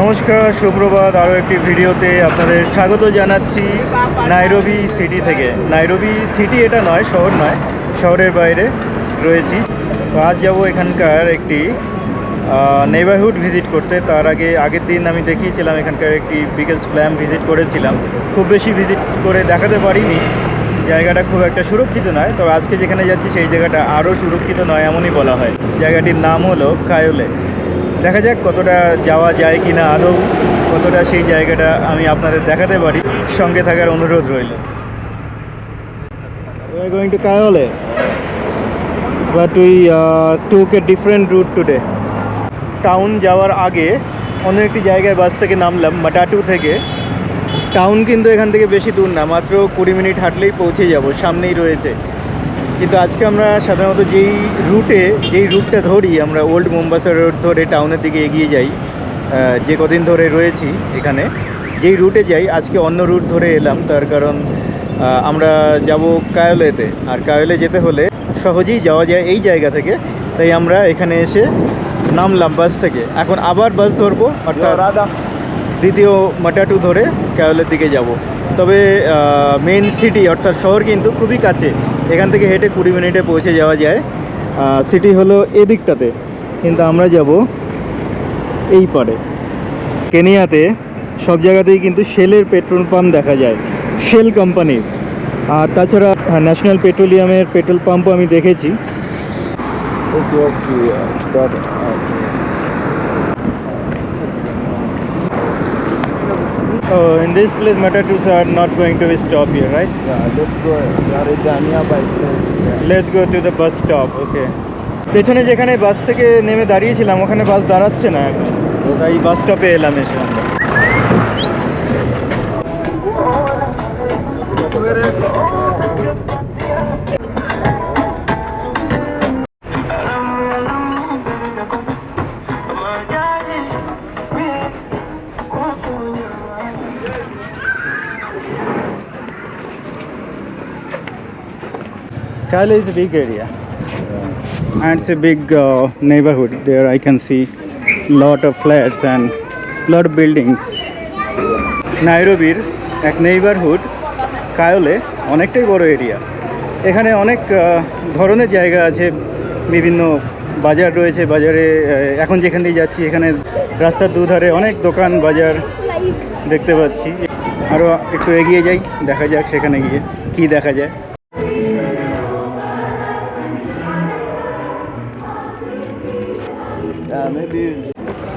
নমস্কার, সুপ্রভাত। আরও একটি ভিডিওতে আপনাদের স্বাগত জানাচ্ছি নাইরোবি সিটি থেকে। নাইরোবি সিটি এটা নয়, শহর নয়, শহরের বাইরে রয়েছি। তো আজ যাব এখানকার একটি নেবারহুড ভিজিট করতে। তার আগে, আগের দিন আমি দেখিয়েছিলাম এখানকার একটি বিকেল স্ল্যাম ভিজিট করেছিলাম। খুব বেশি ভিজিট করে দেখাতে পারিনি। জায়গাটা খুব একটা সুরক্ষিত নয়। তবে আজকে যেখানে যাচ্ছি, সেই জায়গাটা আরও সুরক্ষিত নয়, এমনই বলা হয়। জায়গাটির নাম হলো কায়োলে। দেখা যাক কতটা যাওয়া যায় কি না আদৌ কতটা সেই জায়গাটা আমি আপনাদের দেখাতে পারি। সঙ্গে থাকার অনুরোধ রইল। We are going to Kayole, but we different route today. Town যাওয়ার আগে অন্য একটি জায়গায় বাস থেকে নামলাম মাটাটু থেকে। টাউন কিন্তু এখান থেকে বেশি দূর না মাত্র কুড়ি মিনিট হাঁটলেই পৌঁছে যাব সামনেই রয়েছে। কিন্তু আজকে আমরা সাধারণত যেই রুটে যেই রুটটা ধরি আমরা ওল্ড মোম্বাসা রোড ধরে টাউনের দিকে এগিয়ে যাই যে কদিন ধরে রয়েছি এখানে যেই রুটে যাই আজকে অন্য রুট ধরে এলাম। তার কারণ আমরা যাব কায়লেতে। আর কায়লে যেতে হলে সহজেই যাওয়া যায় এই জায়গা থেকে। তাই আমরা এখানে এসে নামলাম বাস থেকে। এখন আবার বাস ধরবো অর্থাৎ দ্বিতীয় মাটাটু ধরে কেরলের দিকে যাব। তবে মেন সিটি অর্থাৎ শহর কিন্তু খুবই কাছে। এখান থেকে হেঁটে কুড়ি মিনিটে পৌঁছে যাওয়া যায়। সিটি হলো এদিকটাতে। কিন্তু আমরা যাব এই পারে। কেনিয়াতে সব জায়গাতেই কিন্তু শেলের পেট্রোল পাম্প দেখা যায়। শেল কোম্পানির আর তাছাড়া ন্যাশনাল পেট্রোলিয়ামের পেট্রোল পাম্পও আমি দেখেছি Let's walk to uh, that. Oh, in this place matatus are not going to stop here, right? yeah, let's go. Train. Let's go to the bus stop okay পেছনে যেখানে বাস থেকে নেমে দাঁড়িয়েছিলাম ওখানে বাস দাঁড়াচ্ছে না এখন তাই বাস স্টপে এলাম এসে Kala is a big area and it's a big uh, neighborhood. There I can see lot of flats and lot of buildings. নাইরোবির এক নেইবারহুড কায়লে অনেকটাই বড় এরিয়া এখানে অনেক আহ, ধরনের জায়গা আছে বিভিন্ন বাজার রয়েছে বাজারে এখন যেখান দিয়ে যাচ্ছি এখানে রাস্তার দুধারে অনেক দোকান বাজার দেখতে পাচ্ছি আরও একটু এগিয়ে যাই দেখা যাক সেখানে গিয়ে কি দেখা যায়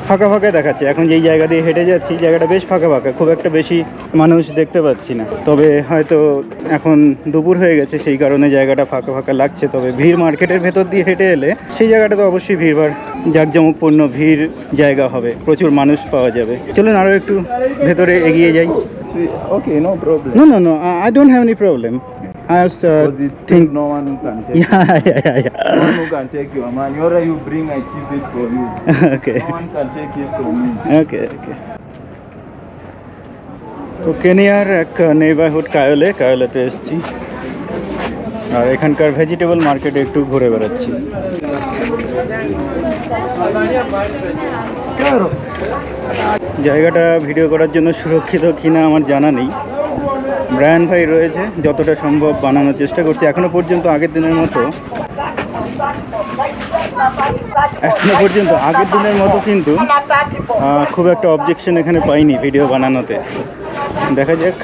ফাঁকা ফাঁকা দেখাচ্ছে। এখন যেই জায়গা দিয়ে হেঁটে যাচ্ছি জায়গাটা বেশ ফাঁকা ফাঁকা খুব একটা বেশি মানুষ দেখতে পাচ্ছি না। তবে হয়তো এখন দুপুর হয়ে গেছে সেই কারণে জায়গাটা ফাঁকা ফাঁকা লাগছে। তবে ভিড় মার্কেটের ভেতর দিয়ে হেঁটে এলে সেই জায়গাটা তো অবশ্যই ভিড়ভাড় জাঁকজমকপূর্ণ ভিড় জায়গা হবে। প্রচুর মানুষ পাওয়া যাবে। চলুন আরও একটু ভেতরে এগিয়ে যাই। Okay no problem. No no no I don't have any problem I Because it think no one who can take. Yeah, yeah, yeah, yeah. No one who can take your money. Whatever you bring, I keep it for you. okay. No one can take it from me. Okay okay তো কেনিয়ার এক neighbourhood কায়লে কায়লেতে এসেছি আর এখানকার vegetable মার্কেটে একটু ঘুরে বেড়াচ্ছি জায়গাটা ভিডিও করার জন্য সুরক্ষিত কিনা আমার জানা নেই ব্রায়ান ভাই রয়েছে, যতটা সম্ভব বানানোর চেষ্টা করছি। এখনও পর্যন্ত আগের দিনের মতো এখনও পর্যন্ত আগের দিনের মতো কিন্তু খুব একটা অবজেকশন এখানে পাইনি ভিডিও বানানোতে। দেখা যাক.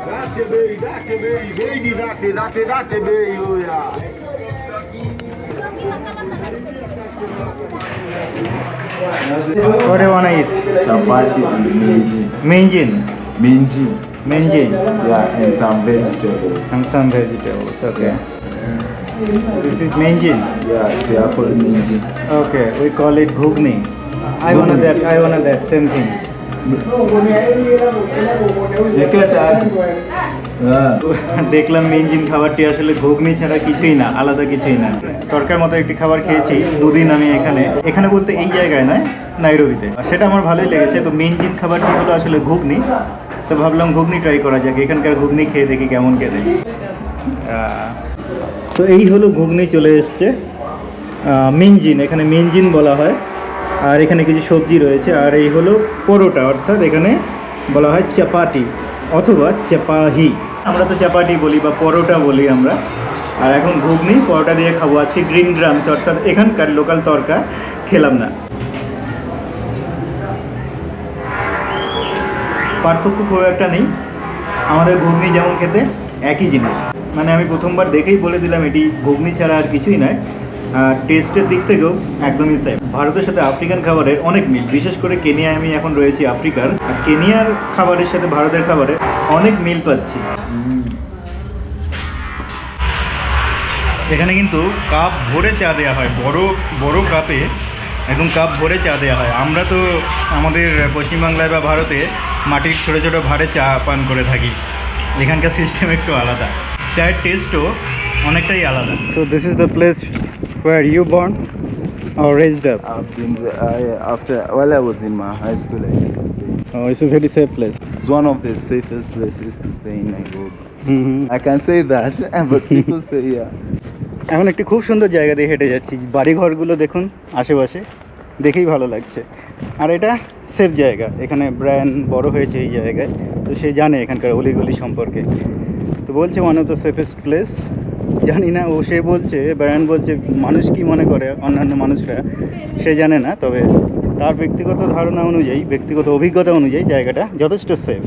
Date bei, date bei, bei date, date, date bei, oya. What do you want to eat? Chapati and minji. Minjin. Minji. Minjin. Yeah, and some vegetables. And some vegetables. Okay. This is minjin. Yeah, they are called minji. Okay, we call it ghugni. I wanna that. I wanna that. Same thing. हाँ মেন মেনজিন খাবারটি আসলে ঘুগনি ছাড়া কিছুই না, আলাদা কিছুই না। তরকার মতো একটি খাবার খেয়েছি, দুদিন আমি এখানে। এখানে বলতে এই জায়গায় নয়, নাইরবিতে। সেটা আমার ভালোই লেগেছে, তো মেনজিন খাবারটি হলো আসলে ঘুগনি। তো ভাবলাম ঘুগনি ট্রাই করা যাক, এখানকার ঘুগনি খেয়ে দেখি কেমন খেতে। তো এই হলো ঘুগনি চলে এসছে। মিনজিন এখানে মিনজিন বলা হয়। আর এখানে কিছু সবজি রয়েছে, আর এই হলো পরোটা, অর্থাৎ এখানে বলা হয় চাপাটি অথবা চাপাহি। আমরা তো চাপাটি বলি বা পরোটা বলি আমরা। আর এখন ঘুগনি, পরোটা দিয়ে খাব আজকে গ্রিন ড্রামস অর্থাৎ এখানকার লোকাল তরকা, খেলাম না। পার্থক্য খুব একটা নেই। আমাদের ঘুগনি যেমন খেতে একই জিনিস। মানে আমি প্রথমবার দেখেই বলে দিলাম, এটি ঘুগনি ছাড়া আর কিছুই নয়। টেস্টের দিক থেকেও একদমই সেম ভারতের সাথে আফ্রিকান খাবারের অনেক মিল। বিশেষ করে কেনিয়ায় আমি এখন রয়েছি আফ্রিকার। কেনিয়ার খাবারের সাথে ভারতের খাবারের অনেক মিল পাচ্ছি। এখানে কিন্তু কাপ ভরে চা দেওয়া হয়। বড় বড় কাপে একদম কাপ ভরে চা দেওয়া হয়। আমরা তো আমাদের পশ্চিমবাংলায় বা ভারতে মাটির ছোটো ছোটো ভারে চা পান করে থাকি। এখানকার সিস্টেম একটু আলাদা। চায়ের টেস্টও অনেকটাই আলাদা। So this is the place where you born or raised up I've been I, after while I was in my high school I used to stay. oh, it's a very safe place It's one of the safest places to stay in Nairobi. Hmm I can say that, but people say yeah. এখন একটি খুব সুন্দর জায়গা দিয়ে হেঁটে যাচ্ছি বাড়িঘরগুলো দেখুন আশেপাশে দেখেই ভালো লাগছে আর এটা সেফ জায়গা এখানে ব্র্যান্ড বড় হয়েছে এই জায়গায় তো সে জানে এখানকার অলিগলি সম্পর্কে তো বলছে one of the safest place জানি না ও সে বলছে ব্র্যান্ড বলছে মানুষ কি মনে করে অন্যান্য মানুষরা? সে জানে না তবে তার ব্যক্তিগত ধারণা অনুযায়ী ব্যক্তিগত অভিজ্ঞতা অনুযায়ী জায়গাটা যথেষ্ট সেফ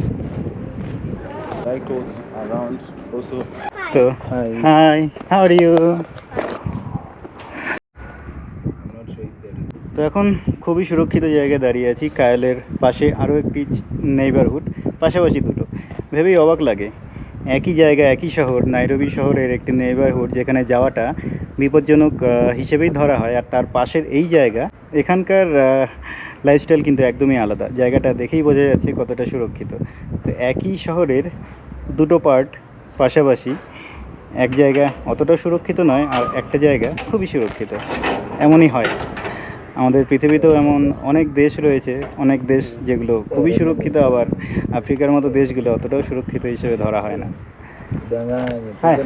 তো হাই হাউ ইউ. তো এখন খুবই সুরক্ষিত জায়গায় দাঁড়িয়ে আছি কায়েলের পাশে আরও একটি নেইবারহুড পাশাপাশি দুটো। ভেবেই অবাক লাগে। একই জায়গা, একই শহর, নাইরবি শহরের একটি নেইবারহুড যেখানে যাওয়াটা বিপজ্জনক হিসেবেই ধরা হয়। আর তার পাশের এই জায়গা, এখানকার লাইফস্টাইল কিন্তু একদমই আলাদা। জায়গাটা দেখেই বোঝা যাচ্ছে কতটা সুরক্ষিত। তো একই শহরের দুটো পার্ট পাশাপাশি এক জায়গা অতটা সুরক্ষিত নয়, আর একটা জায়গা খুবই সুরক্ষিত। এমনই হয়। আমাদের পৃথিবীতেও এমন অনেক দেশ রয়েছে অনেক দেশ যেগুলো খুবই সুরক্ষিত আবার আফ্রিকার মতো দেশগুলো অতটাও সুরক্ষিত হিসেবে ধরা হয় না। oh,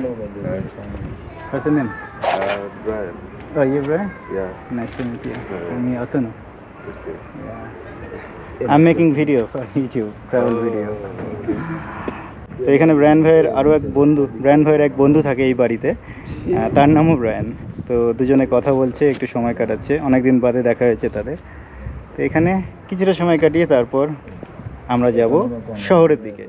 এখানে ব্র্যান্ড ভাইয়ের আরও এক বন্ধু ব্র্যান্ড ভাইয়ের এক বন্ধু থাকে এই বাড়িতে। তার নামও ব্রায়ন তো দুজনে কথা বলছে একটু সময় কাটাচ্ছে। অনেক দিন বাদে দেখা হয়েছে তাদের। তো এখানে কিছুটা সময় কাটিয়ে তারপর আমরা যাব শহরের দিকে.